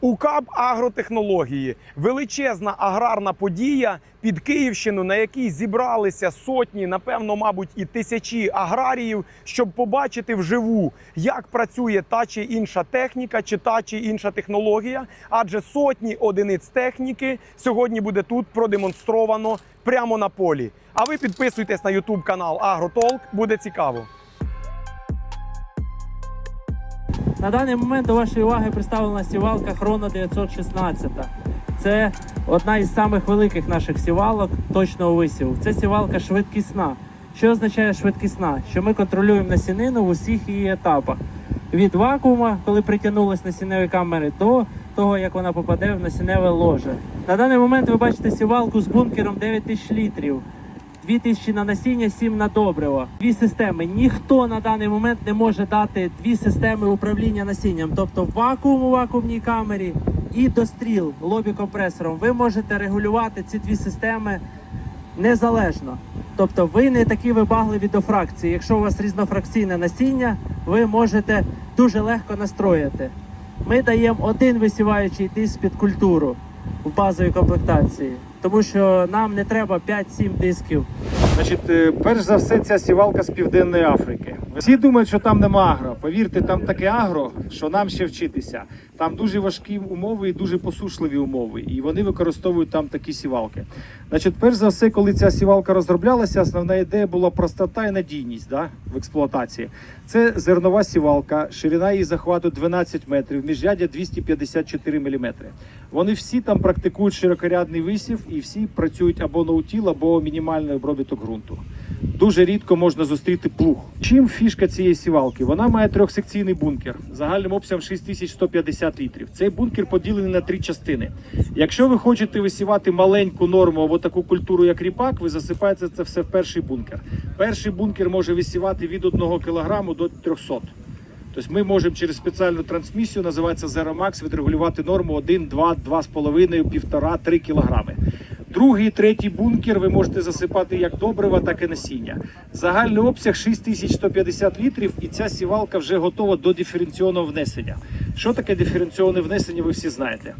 УКАБ агротехнології величезна аграрна подія під Київщину, на якій зібралися сотні, напевно, мабуть, і тисячі аграріїв, щоб побачити вживу, як працює та чи інша техніка, чи та чи інша технологія. Адже сотні одиниць техніки сьогодні буде тут продемонстровано прямо на полі. А ви підписуйтесь на YouTube канал Агротолк, буде цікаво. На даний момент до вашої уваги представлена сівалка Хроно 916. Це одна із самих великих наших сівалок точного висіву. Це сівалка швидкісна. Що означає швидкісна? Що ми контролюємо насінину в усіх її етапах. Від вакуума, коли притягнулись насінневі камери, до того, як вона попаде в насінневе ложе. На даний момент ви бачите сівалку з бункером 9000 літрів. 2000 на насіння, 7 на добриво. Дві системи. Ніхто на даний момент не може дати дві системи управління насінням, тобто вакуум у вакуумній камері і достріл лобі компресором. Ви можете регулювати ці дві системи незалежно. Тобто ви не такі вибагливі до фракції. Якщо у вас різнофракційне насіння, ви можете дуже легко настроїти. Ми даємо один висіваючий диск під культуру в базовій комплектації, тому що нам не треба 5-7 дисків. Значить, е, перш за все, ця сівалка з Південної Африки. Всі думають, що там нема агро. Повірте, там таке агро, що нам ще вчитися. Там дуже важкі умови і дуже посушливі умови, і вони використовують там такі сівалки. Значить, перш за все, коли ця сівалка розроблялася, основна ідея була простота і надійність да, в експлуатації. Це зернова сівалка, ширина її захвату 12 метрів, міжрядя 254 мм. Вони всі там практикують широкорядний висів і всі працюють або ноутіл, або мінімальний обробіток ґрунту. Дуже рідко можна зустріти плуг. Чим фішка цієї сівалки? Вона має трьохсекційний бункер загальним обсягом 6150 літрів. Цей бункер поділений на три частини. Якщо ви хочете висівати маленьку норму або таку культуру, як ріпак, ви засипаєте це все в перший бункер. Перший бункер може висівати від 1 кг до 300. Тобто ми можемо через спеціальну трансмісію, називається Zero Max, відрегулювати норму 1, 2, 2,5, 1,5, 3 кілограми. Другий, третій бункер ви можете засипати як добрива, так і насіння. Загальний обсяг 6150 літрів, і ця сівалка вже готова до диференційного внесення. Що таке диференційне внесення, ви всі знаєте.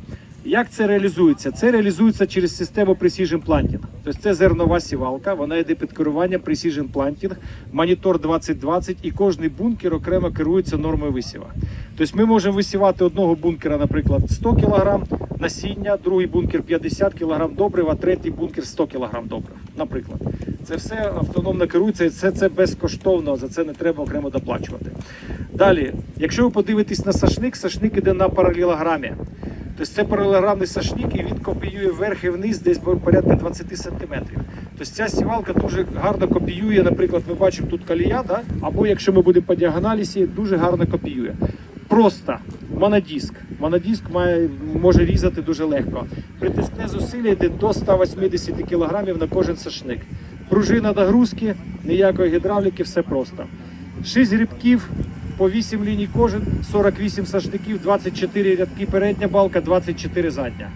Як це реалізується? Це реалізується через систему Precision Planting. Тобто це зернова сівалка, вона йде під керуванням Precision Planting, монітор 2020 і кожний бункер окремо керується нормою висіва. Тобто ми можемо висівати одного бункера, наприклад, 100 кг насіння, другий бункер 50 кг добрива, третій бункер 100 кг добрив, наприклад. Це все автономно керується і все це безкоштовно, за це не треба окремо доплачувати. Далі, якщо ви подивитесь на сашник, сашник іде на паралелограмі. Тобто це паралелограмний сашник, і він копіює вверх і вниз десь порядка 20 сантиметрів. Тобто ця сівалка дуже гарно копіює, наприклад, ми бачимо тут колія, да? або якщо ми будемо по діагоналі сіяти, дуже гарно копіює. Просто монодиск. Монодиск має, може різати дуже легко. Притискне зусилля йде до 180 кг на кожен сашник. Пружина догрузки, ніякої гідравліки, все просто. 6 грибків, по 8 ліній кожен, 48 сашників, 24 рядки передня балка, 24 задня.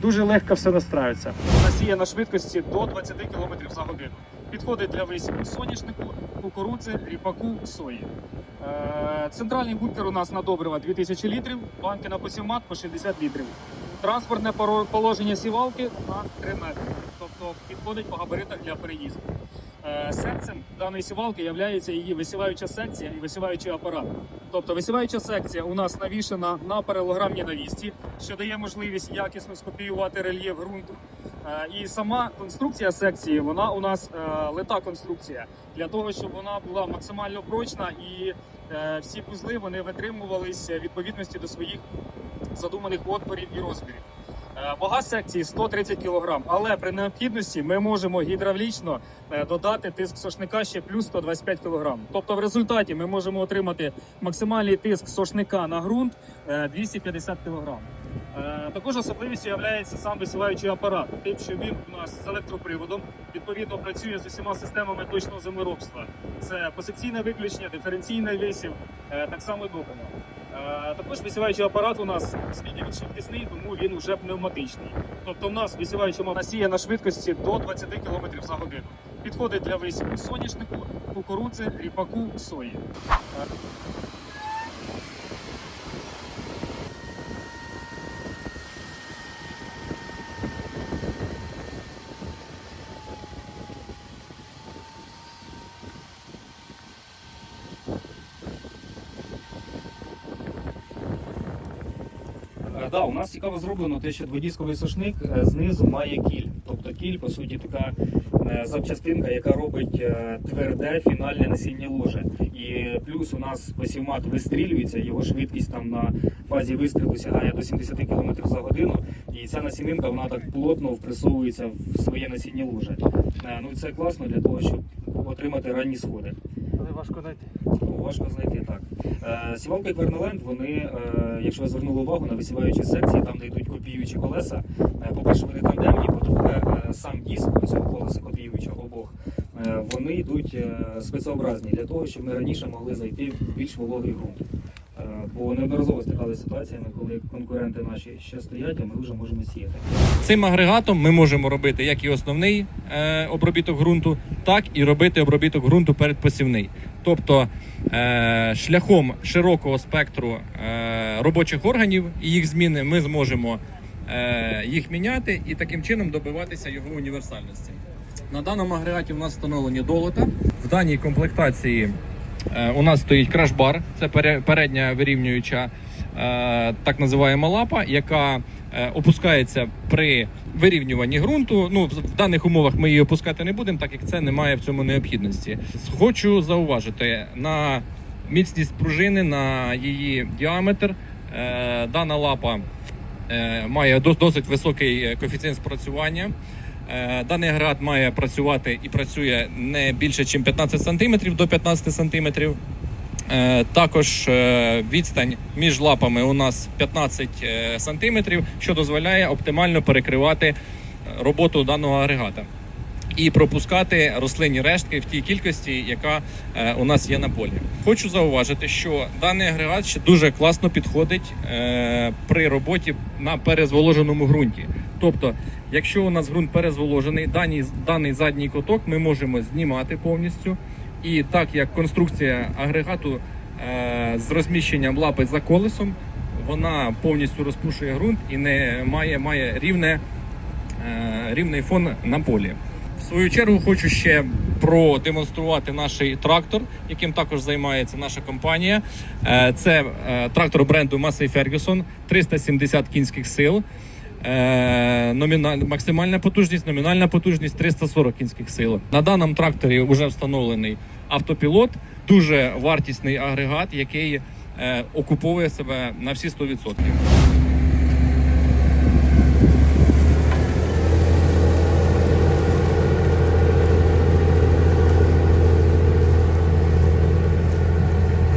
Дуже легко все настраюється. Насіє на швидкості до 20 км за годину. Підходить для висіву соняшнику, кукурудзи, ріпаку, сої. Е, Центральний бункер у нас на добрива 2000 літрів, банки на посівмат по 60 літрів. Транспортне положення сівалки у нас 3 метри, тобто підходить по габаритах для переїзду. Е, Серцем даної сівалки є її висіваюча секція і висіваючий апарат. Тобто висіваюча секція у нас навішена на паралограмній навісті, що дає можливість якісно скопіювати рельєф ґрунту. Е, І сама конструкція секції, вона у нас е, лита конструкція для того, щоб вона була максимально прочна і всі вузли вони витримувалися відповідності до своїх задуманих отворів і розмірів. Е, Вага секції 130 кг, але при необхідності ми можемо гідравлічно е, додати тиск сошника ще плюс 125 кг. Тобто в результаті ми можемо отримати максимальний тиск сошника на ґрунт е, 250 кг. Також особливістю є сам висіваючий апарат, тим, що він у нас з електроприводом відповідно працює з усіма системами точного землеробства. Це посекційне виключення, диференційний висів, е, так само допомога. Е, Також висіваючий апарат у нас він швидкісний, тому він вже пневматичний. Тобто, в нас висіваючий насіє на швидкості до 20 км за годину. Підходить для висіву соняшнику, кукурудзи, ріпаку, сої. Е, Да, у нас цікаво зроблено те, що дводісковий сушник е, знизу має кіль. Тобто кіль, по суті, така е, запчастинка, яка робить е, тверде фінальне насіння ложе. І плюс у нас посівмат вистрілюється, його швидкість там на фазі вистрілу сягає до 70 км за годину. І ця насінинка вона так плотно впресовується в своє насіння ложе. Ну це класно для того, щоб отримати ранні сходи. Але важко знайти. Важко знайти так. Е, Сівалки Кверноленд, вони, е, якщо ви звернули увагу на висіваючі секції, там де йдуть копіюючі колеса. е, По-перше, вони тандемні, по-друге, е, сам диск цього колеса копіюючого обох. Вони йдуть спецообразні для того, щоб ми раніше могли зайти в більш вологий ґрунт. Е, Бо неодноразово стикалися ситуаціями, коли конкуренти наші ще стоять, а ми вже можемо сіяти. Цим агрегатом ми можемо робити як і основний е, обробіток ґрунту, так і робити обробіток ґрунту передпосівний. Тобто е, шляхом широкого спектру е, робочих органів і їх зміни ми зможемо е, їх міняти і таким чином добиватися його універсальності. На даному агрегаті у нас встановлені долота. В даній комплектації у нас стоїть краш-бар, це пере- передня вирівнююча е, так називаємо лапа, яка е, опускається при вирівнюванні ґрунту. Ну, в даних умовах ми її опускати не будемо, так як це немає в цьому необхідності. Хочу зауважити на міцність пружини, на її діаметр. Е, Дана лапа е, має досить високий е, коефіцієнт спрацювання. Е, Даний агрегат має працювати і працює не більше, ніж 15 см до 15 см. Е, Також е, відстань між лапами у нас 15 е, сантиметрів, що дозволяє оптимально перекривати роботу даного агрегата і пропускати рослинні рештки в тій кількості, яка у нас є на полі. Хочу зауважити, що даний агрегат ще дуже класно підходить при роботі на перезволоженому ґрунті. Тобто, якщо у нас ґрунт перезволожений, даний, даний задній коток ми можемо знімати повністю. І так як конструкція агрегату е, з розміщенням лапи за колесом, вона повністю розпушує ґрунт і не має, має рівне, е, рівний фон на полі. В свою чергу хочу ще продемонструвати наш трактор, яким також займається наша компанія. Е, Це е, трактор бренду Massey Ferguson, 370 кінських сил. Е, номіна- максимальна потужність, номінальна потужність 340 кінських сил. На даному тракторі вже встановлений автопілот, дуже вартісний агрегат, який е, окуповує себе на всі 100%.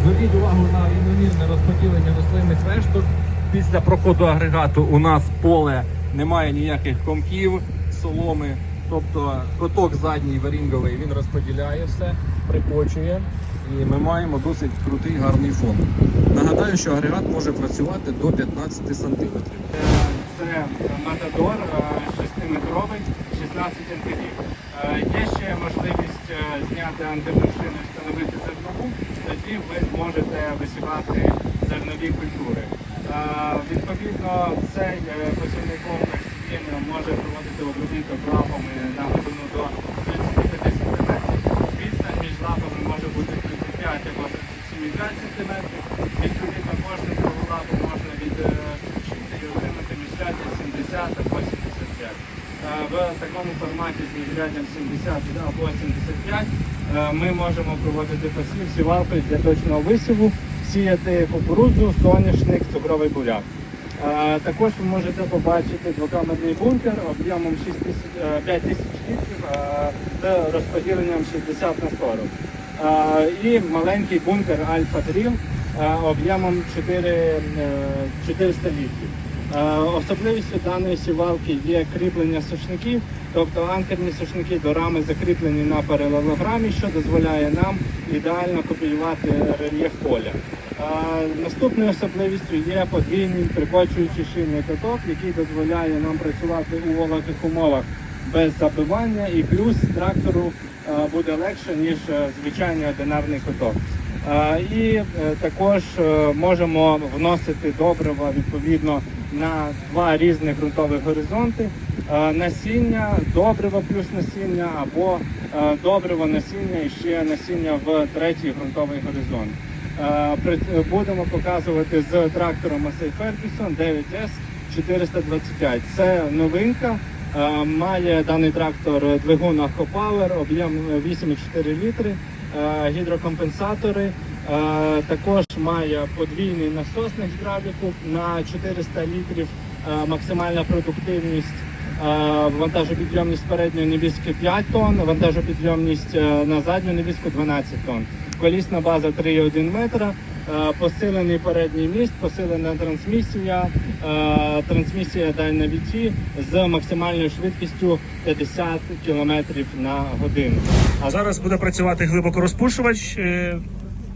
Зверніть увагу на рівномірне розподілення рослинних решток. Після проходу агрегату у нас поле немає ніяких комків, соломи. Тобто коток задній варінговий він розподіляє все, прикочує. І ми маємо досить крутий гарний фон. Нагадаю, що агрегат може працювати до 15 сантиметрів. Це Матадор 6-метровий, 16 антигів. Є ще можливість е, зняти антимашину встановити зернову, тоді ви зможете висівати зернові культури. Відповідно, цей е, посівний комплекс може проводити обробіток лапами на глибину до 35 см. Відстань між лапами може бути 35 або 37,5 см. Відповідно, кожну другу лапу можна від е, і отримати міжряддя 70 або 75. Е, В такому форматі з міжряддям 70 або 75 е, ми можемо проводити посів сівалкою для точного висіву, сіяти кукурудзу, соняшник, цукровий буряк. Е, Також ви можете побачити двокамерний бункер об'ємом 6 тисяч- е, 5 тисяч літрів е, з розподіленням 60 на 40. Е, І маленький бункер Альфа Тріл об'ємом 4, е, 400 літрів. Е, Особливістю даної сівалки є кріплення сушників, тобто анкерні сушники до рами закріплені на паралелограмі, що дозволяє нам ідеально копіювати рельєф поля. Е, Наступною особливістю є подвійний прикочуючий шийний каток, який дозволяє нам працювати у вологих умовах без забивання, і плюс трактору е, буде легше ніж звичайний одинарний каток. І також можемо вносити добрива відповідно на два різних ґрунтових горизонти. Е, Насіння, добриво плюс насіння або е, добриво насіння і ще насіння в третій ґрунтовий горизонт. Е, Будемо показувати з трактором Massey Ferguson 9S 425. Це новинка. Має даний трактор двигун Power, об'єм 8,4 літри, гідрокомпенсатори. Е, Також має подвійний насосник гідравліку на 400 літрів, е, максимальна продуктивність. Е, Вантажопідйомність передньої невіски 5 тонн, вантажопідйомність на задню невіску 12 тонн. Колісна база 3,1 метра, посилений передній міст, посилена трансмісія, трансмісія дальнавіті з максимальною швидкістю 50 км на годину. А зараз буде працювати глибокорозпушувач.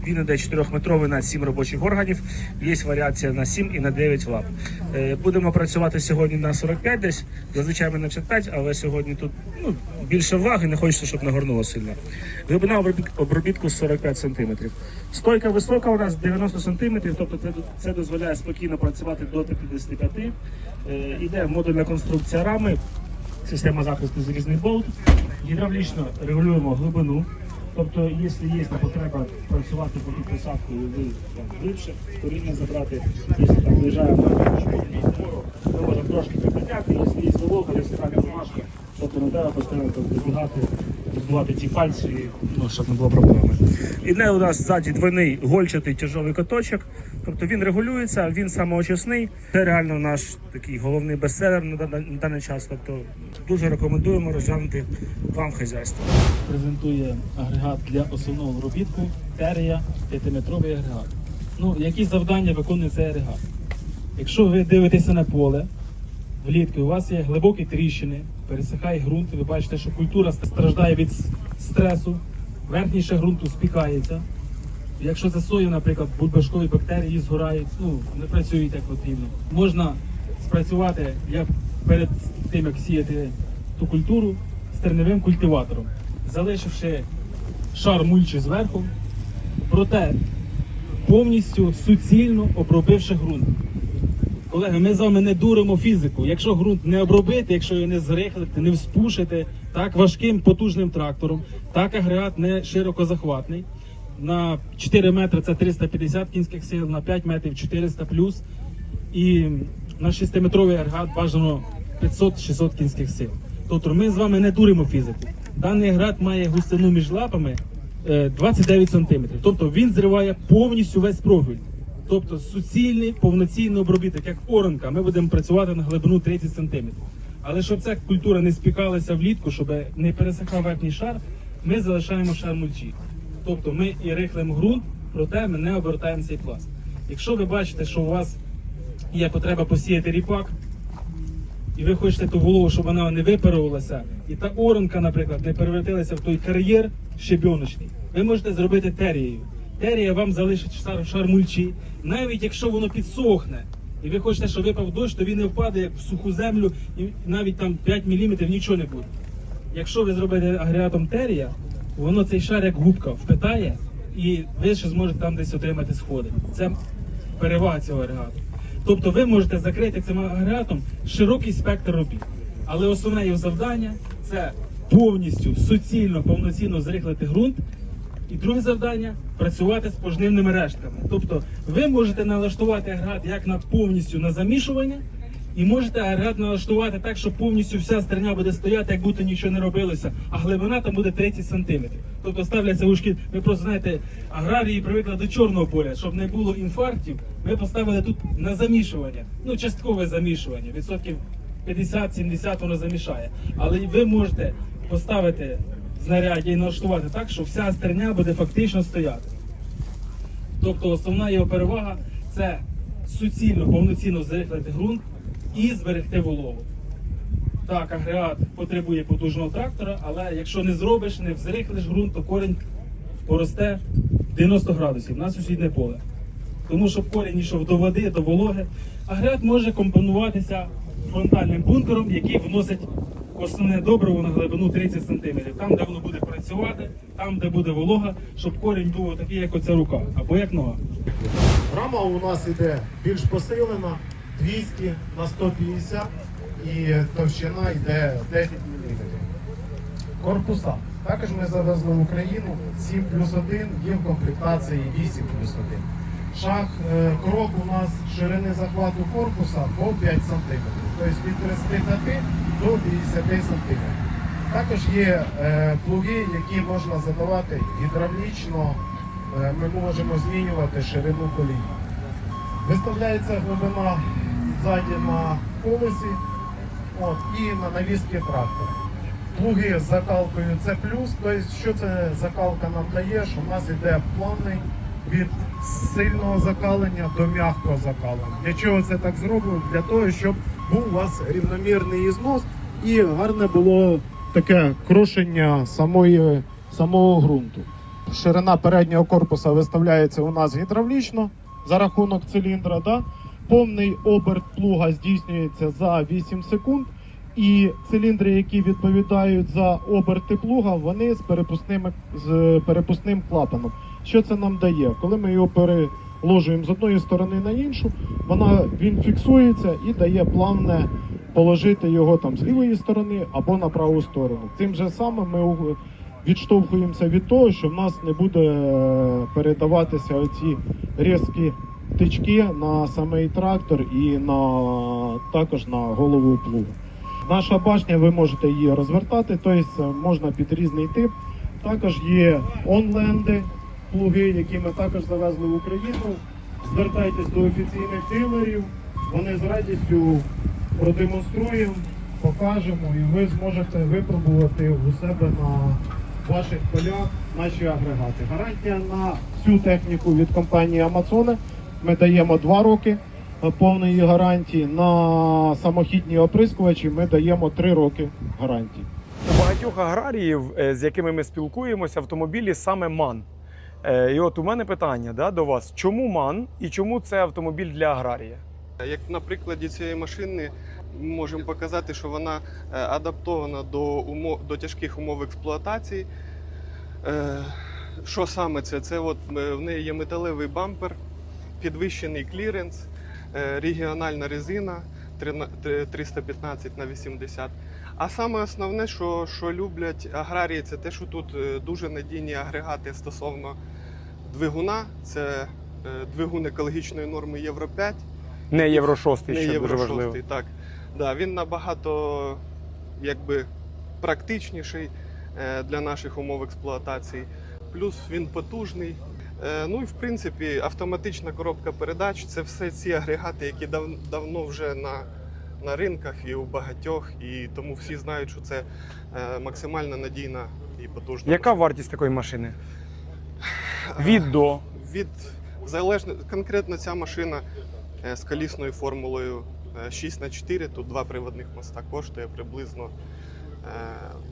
Він іде 4-метровий на 7 робочих органів. Є варіація на 7 і на 9 лап. Е, Будемо працювати сьогодні на 45 десь. Зазвичай ми на 55, але сьогодні тут ну, більше влаги, не хочеться, щоб нагорнуло сильно. Глибина обробітку 45 см. Стойка висока у нас 90 см, тобто це, це дозволяє спокійно працювати до 55. Е, Іде модульна конструкція рами, система захисту залізний болт. Гідравлічно регулюємо глибину. Тобто, якщо є потреба працювати по під посадкою, ви там глибше, коріння забрати, якщо там виїжджаємо вгору, ми можемо трошки підняти, якщо є волога, якщо там бумажка, тобто не треба постійно там відбувати ці пальці, ну, щоб не було проблеми. Іде у нас ззаді двойний гольчатий тяжовий каточок, тобто він регулюється, він самоочисний. Це реально наш такий головний бестселер на даний час. Тобто дуже рекомендуємо розглянути вам хазяйство. презентує агрегат для основного обробітку Терія 5-метровий агрегат. Ну, які завдання виконує цей агрегат? Якщо ви дивитеся на поле, влітку у вас є глибокі тріщини, пересихає ґрунт, ви бачите, що культура страждає від стресу, верхній шар ґрунту спікається. Якщо це соя, наприклад, бульбашкові бактерії згорають, ну не працюють як потрібно. Можна спрацювати як перед тим, як сіяти ту культуру стерневим культиватором, залишивши шар мульчі зверху, проте повністю суцільно обробивши ґрунт. Колеги, ми з вами не дуримо фізику. Якщо ґрунт не обробити, якщо його не зрихлити, не вспушити, так важким потужним трактором, так агрегат не широко захватний. На 4 метри це 350 кінських сил, на 5 метрів 400 плюс. І на 6-метровий агрегат бажано 500-600 кінських сил. Тобто ми з вами не дуримо фізику. Даний агрегат має густину між лапами е, 29 см. Тобто він зриває повністю весь профіль. Тобто суцільний повноцінний обробіток, як оранка, ми будемо працювати на глибину 30 см. Але щоб ця культура не спікалася влітку, щоб не пересихав верхній шар, ми залишаємо шар мульчі. Тобто ми і рихлимо ґрунт, проте ми не обертаємо цей пласт. Якщо ви бачите, що у вас є потреба посіяти ріпак, і ви хочете ту вологу, щоб вона не випарувалася, і та оранка, наприклад, не перевертилася в той кар'єр щебіночний, ви можете зробити терією. Терія вам залишить шар, мульчі, навіть якщо воно підсохне, і ви хочете, щоб випав дощ, то він не впаде як в суху землю, і навіть там 5 мм нічого не буде. Якщо ви зробите агрегатом терія, воно цей шар як губка впитає, і ви ще зможете там десь отримати сходи. Це перевага цього агрегату. Тобто ви можете закрити цим агрегатом широкий спектр робіт. Але основне його завдання це повністю суцільно, повноцінно зрихлити ґрунт. І друге завдання працювати з пожнивними рештками. Тобто ви можете налаштувати агрегат як на повністю на замішування, і можете агрегат налаштувати так, що повністю вся стерня буде стояти, як будто нічого не робилося, а глибина там буде 30 см. Тобто ставляться ушки. Ви просто знаєте, аграрії привикли до чорного поля, щоб не було інфарктів. Ми поставили тут на замішування, ну часткове замішування, відсотків 50-70 воно замішає. Але ви можете поставити знаряддя і налаштувати так, що вся стерня буде фактично стояти. Тобто основна його перевага це суцільно, повноцінно зрихлити ґрунт і зберегти вологу. Так, агрегат потребує потужного трактора, але якщо не зробиш, не взрихлиш ґрунт, то корінь поросте 90 градусів на сусідне поле. Тому щоб корінь йшов до води, до вологи, агрегат може компонуватися фронтальним бункером, який вносить основне добриво на глибину 30 см. Там, де воно буде працювати, там, де буде волога, щоб корінь був такий, як оця рука, або як нога. Рама у нас іде більш посилена, 200 на 150 і товщина йде 10 мм. Корпуса. Також ми завезли в Україну 7 плюс 1, є в комплектації 8 плюс 1. Шаг е, крок у нас ширини захвату корпуса по 5 см, тобто від 35 до 50 см. Також є е, плуги, які можна задавати гідравлічно, е, ми можемо змінювати ширину колії. Виставляється глибина ззаді на колесі от, і на навіски трактора. Плуги з закалкою це плюс. Тобто, що це закалка нам дає, що в нас йде плавний від сильного закалення до м'якого закалення. Для чого це так зроблено? Для того, щоб був у вас рівномірний ізнос і гарне було таке крошення самої, самого ґрунту. Ширина переднього корпуса виставляється у нас гідравлічно за рахунок циліндра. Да? Повний оберт плуга здійснюється за 8 секунд. І циліндри, які відповідають за оберти плуга, вони з перепускними з перепускним клапаном. Що це нам дає? Коли ми його переложуємо з одної сторони на іншу, вона він фіксується і дає плавне положити його там з лівої сторони або на праву сторону. Цим же самим ми відштовхуємося від того, що в нас не буде е, передаватися оці різкі тички на самий трактор і на також на голову плуга. Наша башня, ви можете її розвертати, тобто можна під різний тип. Також є онленди, плуги, які ми також завезли в Україну. Звертайтесь до офіційних дилерів, вони з радістю продемонструємо, покажемо, і ви зможете випробувати у себе на ваших полях наші агрегати. Гарантія на всю техніку від компанії Amazon. Ми даємо 2 роки повної гарантії. На самохідні оприскувачі ми даємо 3 роки гарантії. У багатьох аграріїв, е, з якими ми спілкуємося, автомобілі саме МАН. Е, І от у мене питання да, до вас: чому МАН і чому це автомобіль для аграрія? Як на прикладі цієї машини ми можемо показати, що вона е, адаптована до умов до тяжких умов експлуатації. Е, Що саме це? Це от в неї є металевий бампер, підвищений кліренс, регіональна резина 315 на 80. А саме основне, що, що люблять аграрії, це те, що тут е, дуже надійні агрегати стосовно двигуна. Це е, двигун екологічної норми Євро 5. Не Євро 6, Не що Євро дуже 6, важливо. так. Да, він набагато якби, практичніший е, для наших умов експлуатації. Плюс він потужний. Ну і в принципі автоматична коробка передач це все ці агрегати, які дав, давно вже на, на ринках і у багатьох, і тому всі знають, що це е, максимально надійна і потужна. Яка вартість такої машини? Від до. від залежно конкретно ця машина е, з колісною формулою е, 6 на 4 тут два приводних моста коштує приблизно е,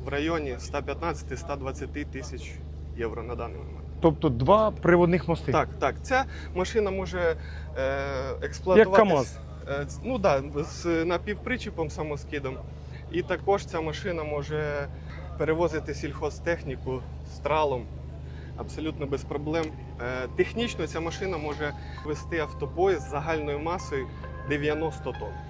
в районі 115-120 тисяч євро на даний момент. Тобто два приводних мости. Так, так, ця машина може е, Як КАМАЗ. Е, Ну да, з напівпричіпом самоскидом. І також ця машина може перевозити сільхозтехніку з тралом абсолютно без проблем. Е, Технічно ця машина може вести автопоїзд з загальною масою 90 тонн.